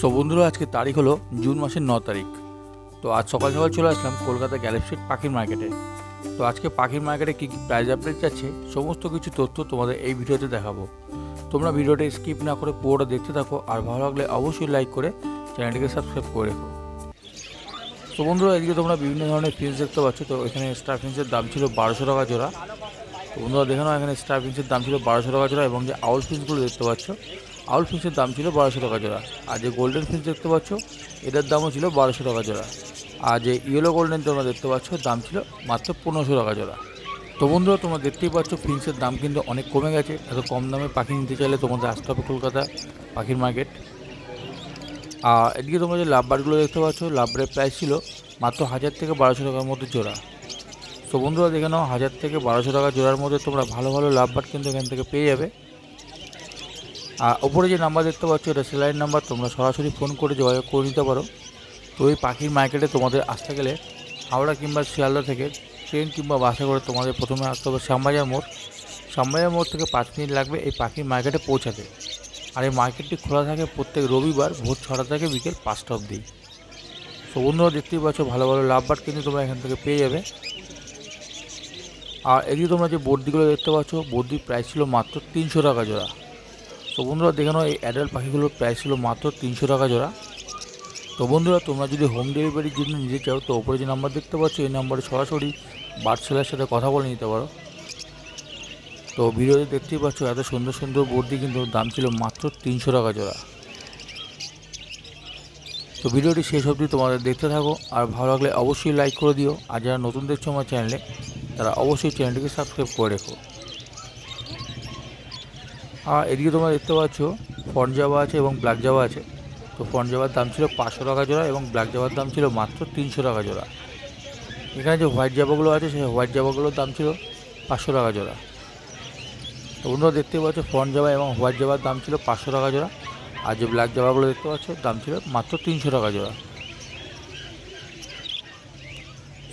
So বন্ধুরা, আজকে তারিখ হলো জুন মাসের ন তারিখ। তো আজ সকাল সকাল চলে আসলাম কলকাতা গ্যালাক্সিট পাখির মার্কেটে। তো আজকে পাখির মার্কেটে কী কী প্রাইস আপডেট যাচ্ছে, সমস্ত কিছু তথ্য তোমাদের এই ভিডিওতে দেখাবো। তোমরা ভিডিওটা স্কিপ না করে পুরোটা দেখতে থাকো, আর ভালো লাগলে অবশ্যই লাইক করে চ্যানেলটিকে সাবস্ক্রাইব করে রেখো। তো বন্ধুরা, এদিকে তোমরা বিভিন্ন ধরনের ফিন্স দেখতে পাচ্ছ। তো এখানে স্টার ফিন্সের দাম ছিল বারোশো টাকা জোড়া। তো বন্ধুরা, দেখে নাও, এখানে স্টার ফিন্সের দাম ছিল বারোশো টাকা জোড়া এবং যে আউল ফিন্সগুলো দেখতে পাচ্ছ আউল ফিন্সের দাম ছিল বারোশো টাকা জোড়া। আর যে গোল্ডেন ফিন্স দেখতে পাচ্ছ, এটার দামও ছিল বারোশো টাকা জোড়া। আর যে ইয়েলো গোল্ডেন তোমরা দেখতে পাচ্ছ, দাম ছিল মাত্র পনেরোশো টাকা জোড়া। তো বন্ধুরা, তোমরা দেখতেই পাচ্ছ ফিন্সের দাম কিন্তু অনেক কমে গেছে। এত কম দামে পাখি নিতে চাইলে তোমাদের আসতে হবে কলকাতা পাখির মার্কেট। আর এদিকে তোমরা যে লাভবারগুলো দেখতে পাচ্ছ, লাভবারের প্রাইস ছিল মাত্র হাজার থেকে বারোশো টাকার মধ্যে জোড়া। তো বন্ধুরা, দেখে নাও, হাজার থেকে বারোশো টাকা জোড়ার মধ্যে তোমরা ভালো ভালো লাভবার কিন্তু এখান থেকে পেয়ে যাবে। আর ওপরে যে নাম্বার দেখতে পাচ্ছ, এটা সেলাইন নাম্বার, তোমরা সরাসরি ফোন করে যোগাযোগ করে নিতে পারো। তো ওই পাখির মার্কেটে তোমাদের আসতে গেলে হাওড়া কিংবা শিয়ালদা থেকে ট্রেন কিংবা বাসে করে তোমাদের প্রথমে আসতে হবে শ্যামবাজার মোড়। শ্যামবাজার মোড় থেকে পাঁচ মিনিট লাগবে এই পাখির মার্কেটে পৌঁছাতে। আর এই মার্কেটটি খোলা থাকে প্রত্যেক রবিবার ভোর ছটা থেকে বিকেল পাঁচটা অবধি। তো বন্ধুরা, দেখতেই পাচ্ছ, ভালো ভালো লাভবার কিন্তু তোমরা এখান থেকে পেয়ে যাবে। আর এদিকে তোমরা যে বর্দিগুলো দেখতে পাচ্ছ, বর্দির প্রাইস ছিল মাত্র তিনশো টাকা জোড়া। তো বন্ধুরা, দেখে এই অ্যাডাল্ট পাখিগুলোর প্রাইস ছিল মাত্র তিনশো টাকা জোড়া। তো বন্ধুরা, তোমরা যদি হোম ডেলিভারির জন্য নিতে চাও, তো ওপরে যে নাম্বার দেখতে পাচ্ছ, এই নাম্বারে সরাসরি বার্ডসেলের সাথে কথা বলে নিতে পারো। তো ভিডিওতে দেখতেই পাচ্ছ, এত সুন্দর সুন্দর বর্দি কিন্তু দাম ছিল মাত্র তিনশো টাকা জোড়া। তো ভিডিওটি শেষ অবধি তোমাদের দেখতে থাকো, আর ভালো লাগলে অবশ্যই লাইক করে দিও। আর যারা নতুন দেখছ আমার চ্যানেলে তারা অবশ্যই চ্যানেলটিকে সাবস্ক্রাইব করে রেখো। আর এদিকে তোমরা দেখতে পাচ্ছ, ফন্ট জাবা আছে এবং ব্ল্যাক জাবা আছে। তো ফন্ট জাবার দাম ছিল পাঁচশো টাকা জোড়া এবং ব্ল্যাক জাবার দাম ছিল মাত্র তিনশো টাকা জোড়া। এখানে যে হোয়াইট জাবাগুলো আছে, সেই হোয়াইট জাবাগুলোর দাম ছিল পাঁচশো টাকা জোড়া। তো বন্ধুরা দেখতে পাচ্ছ, ফন্ট জাবা এবং হোয়াইট জাবার দাম ছিল পাঁচশো টাকা জোড়া। আর যে ব্ল্যাক জামাগুলো দেখতে পাচ্ছ, দাম ছিল মাত্র তিনশো টাকা জোড়া।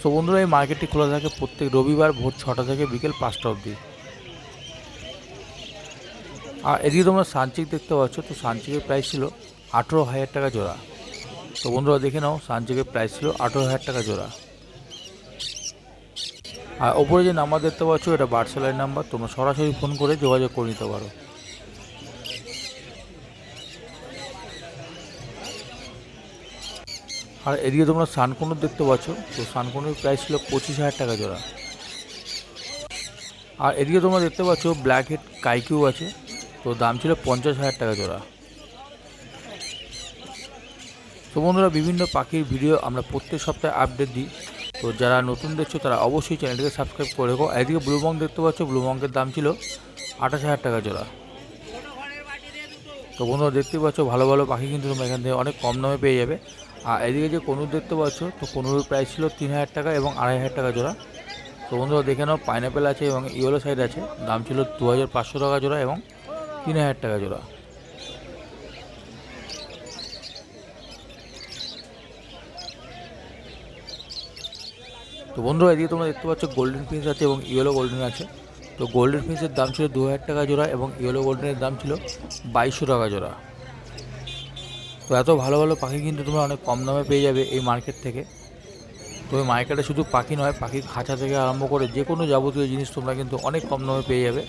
তো বন্ধুরা, এই মার্কেটটি খোলা থাকে প্রত্যেক রবিবার ভোর ছটা থেকে বিকেল পাঁচটা অবধি। আর এদিকে তোমরা সানচিক দেখতে পাচ্ছ, তো সানচিকের প্রাইস ছিল আঠেরো হাজার টাকা জোড়া। তো বন্ধুরা দেখে নাও, সানচিকের প্রাইস ছিল আঠেরো হাজার টাকা জোড়া। আর ওপরে যে নাম্বার দেখতে পাচ্ছ, এটা বার্সেলার নাম্বার তোমরা সরাসরি ফোন করে যোগাযোগ করে নিতে পারো। আর এদিকে তোমরা সানকুনুর দেখতে পাচ্ছ, তো সানকুনুর প্রাইস ছিল পঁচিশ হাজার টাকা জোড়া। আর এদিকে তোমরা দেখতে পাচ্ছ ব্ল্যাক হেড কাইকিউ আছে। তো দাম ছিল পঞ্চাশ হাজার টাকা জোড়া। তো বন্ধুরা, বিভিন্ন পাখির ভিডিও আমরা প্রত্যেক সপ্তাহে আপডেট দিই। তো যারা নতুন দেখছ, তারা অবশ্যই চ্যানেলটিকে সাবস্ক্রাইব করে রেখো। এদিকে ব্লু মঙ্ক দেখতে পাচ্ছ ব্লু মঙ্কের দাম ছিল আঠাশ হাজার টাকা জোড়া। তো বন্ধুরা, দেখতে পাচ্ছ, ভালো ভালো পাখি কিন্তু তোমরা এখান থেকে অনেক কম দামে পেয়ে যাবে। আর এদিকে যে কনুর দেখতে পাচ্ছ, তো কনুর প্রাইস ছিল তিন হাজার টাকা এবং আড়াই হাজার টাকা জোড়া। তো বন্ধুরা, দেখে নাও পাইনাপেল আছে এবং ইয়েলো সাইড আছে। দাম ছিল দু হাজার পাঁচশো টাকা জোড়া এবং তিন হাজার টাকা জোড়া। তো বন্ধুরা, এদিকে তোমরা দেখতে পাচ্ছ গোল্ডেন ফিন্স আছে এবং ইয়েলো গোল্ডেন আছে। তো গোল্ডেন ফিন্সের দাম ছিল দু হাজার টাকা জোড়া এবং ইয়েলো গোল্ডেনের দাম ছিল বাইশশো টাকা জোড়া। তো এত ভালো ভালো পাখি কিন্তু তোমরা অনেক কম দামে পেয়ে যাবে এই মার্কেট থেকে। তো এই মার্কেটে শুধু পাখি নয় পাখির খাঁচা থেকে আরম্ভ করে যে কোনো যাবতীয় জিনিস তোমরা কিন্তু অনেক কম দামে পেয়ে যাবে।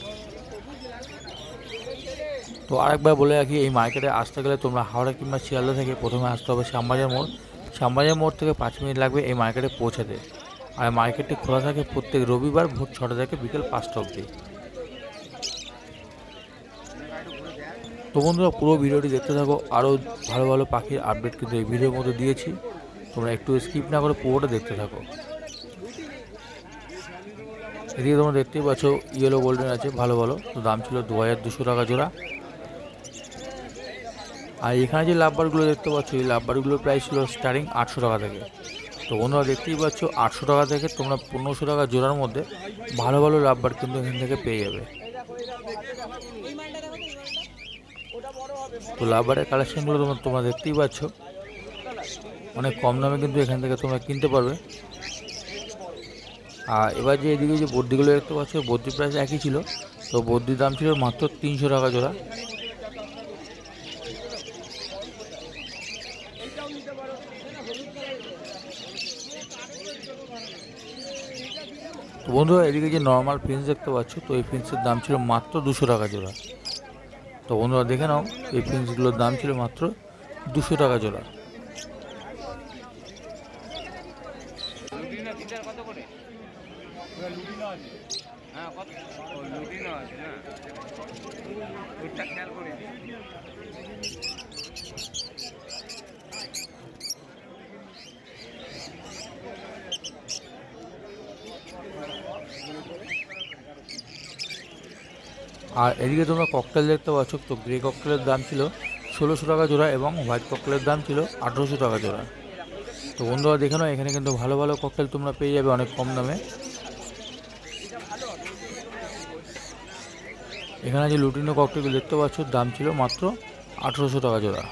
তো আরেকবার বলে রাখি, এই মার্কেটে আসতে গেলে তোমরা হাওড়া কিংবা শিয়ালদা থেকে প্রথমে আসতে হবে শ্যামবাজার মোড়। শ্যামবাজার মোড় থেকে পাঁচ মিনিট লাগবে এই মার্কেটে পৌঁছাতে। আর মার্কেটটি খোলা থাকে প্রত্যেক রবিবার ভোর ছটা থেকে বিকেল পাঁচটা অবধি। তো বন্ধুরা, পুরো ভিডিওটি দেখতে থাকো। আরও ভালো ভালো পাখির আপডেট কিন্তু এই ভিডিওর মধ্যে দিয়েছি। তোমরা একটু স্কিপ না করে পুরোটা দেখতে থাকো। এদিকে তোমরা দেখতেই পাচ্ছ ইয়েলো গোল্ডেন আছে, ভালো ভালো। তো দাম ছিল দু হাজার দুশো টাকা জোড়া। আর এখানে যে লাভবারগুলো দেখতে পাচ্ছ, এই লাভবারগুলোর প্রাইস ছিল স্টার্টিং আটশো টাকা থেকে। তো বন্ধুরা দেখতেই পাচ্ছ, আটশো টাকা থেকে তোমরা পনেরোশো টাকা জোড়ার মধ্যে ভালো ভালো লাভবার কিন্তু এখান থেকে পেয়ে যাবে। তো লাভবারের কালেকশানগুলো তোমরা তোমরা দেখতেই পাচ্ছ। অনেক কম দামে কিন্তু এখান থেকে তোমরা কিনতে পারবে। আর এবার যে এদিকে যে বদ্যিগুলো দেখতে পাচ্ছ বদ্যির প্রাইস একই ছিল। তো বদ্যির দাম ছিল মাত্র তিনশো টাকা জোড়া। তো বন্ধুরা, এদিকে যে নর্মাল ফিন্স দেখতে পাচ্ছ, তো এই ফিন্সের দাম ছিল মাত্র দুশো টাকা জোড়া। তো বন্ধুরা, দেখে নাও, এই ফিন্সগুলোর দাম ছিল মাত্র দুশো টাকা জোড়া কত ও লুটিনো আছে না ওইটা খেয়াল করি আর এদিকে তোমরা ককটেল দেখতে পাচ্ছ, তো গ্রে ককটেলের দাম ছিল ষোলোশো টাকা জোড়া এবং হোয়াইট ককটেলের দাম ছিল আঠেরোশো টাকা জোড়া। তো বন্ধুরা, দেখে নাও, এখানে কিন্তু ভালো ভালো ককটেল তোমরা পেয়ে যাবে অনেক কম দামে। এখানে যে লুটিনো ককটেলগুলো দেখতে পাচ্ছ, দাম ছিল মাত্র আঠেরোশো টাকা জোড়া।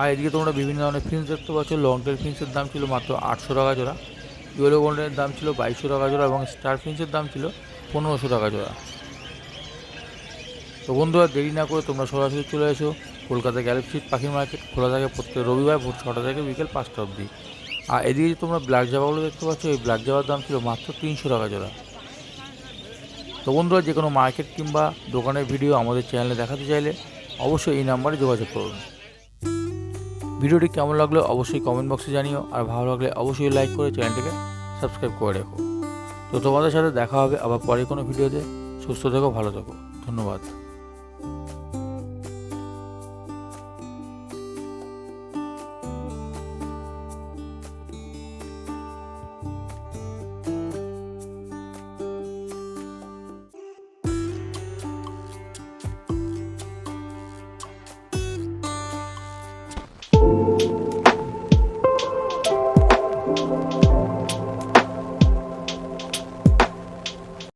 আর এদিকে তোমরা বিভিন্ন ধরনের ফিন্স দেখতে পাচ্ছ লং টেল ফিন্সের দাম ছিল মাত্র আটশো টাকা জোড়া ইয়েলো গোল্ডেনের দাম ছিল বাইশশো টাকা জোড়া এবং স্টার ফিন্সের দাম ছিল পনেরোশো টাকা জোড়া। তো বন্ধুরা, দেরি না করে তোমরা সরাসরি চলে এসো কলকাতা গ্যালাক্সি পাখি মার্কেট। খোলা থাকে প্রত্যেক রবিবার ভোর ছটা থেকে বিকেল পাঁচটা অবধি। আর এদিকে তোমরা ব্ল্যাক জাবাগুলো দেখতে পাচ্ছ, এই ব্ল্যাক জাবার দাম ছিল মাত্র তিনশো টাকা জোড়া। তো বন্ধুরা, যে কোনো মার্কেট কিংবা দোকানের ভিডিও আমাদের চ্যানেলে দেখাতে চাইলে অবশ্যই এই নাম্বারে যোগাযোগ করুন। ভিডিওটি কেমন লাগল অবশ্যই কমেন্ট বক্সে জানিও, আর ভালো লাগলে অবশ্যই লাইক করে চ্যানেলটিকে সাবস্ক্রাইব করে রেখো। তো তোমাদের সাথে দেখা হবে আবার পরে কোনো ভিডিওতে। সুস্থ থেকো, ভালো থেকো। ধন্যবাদ।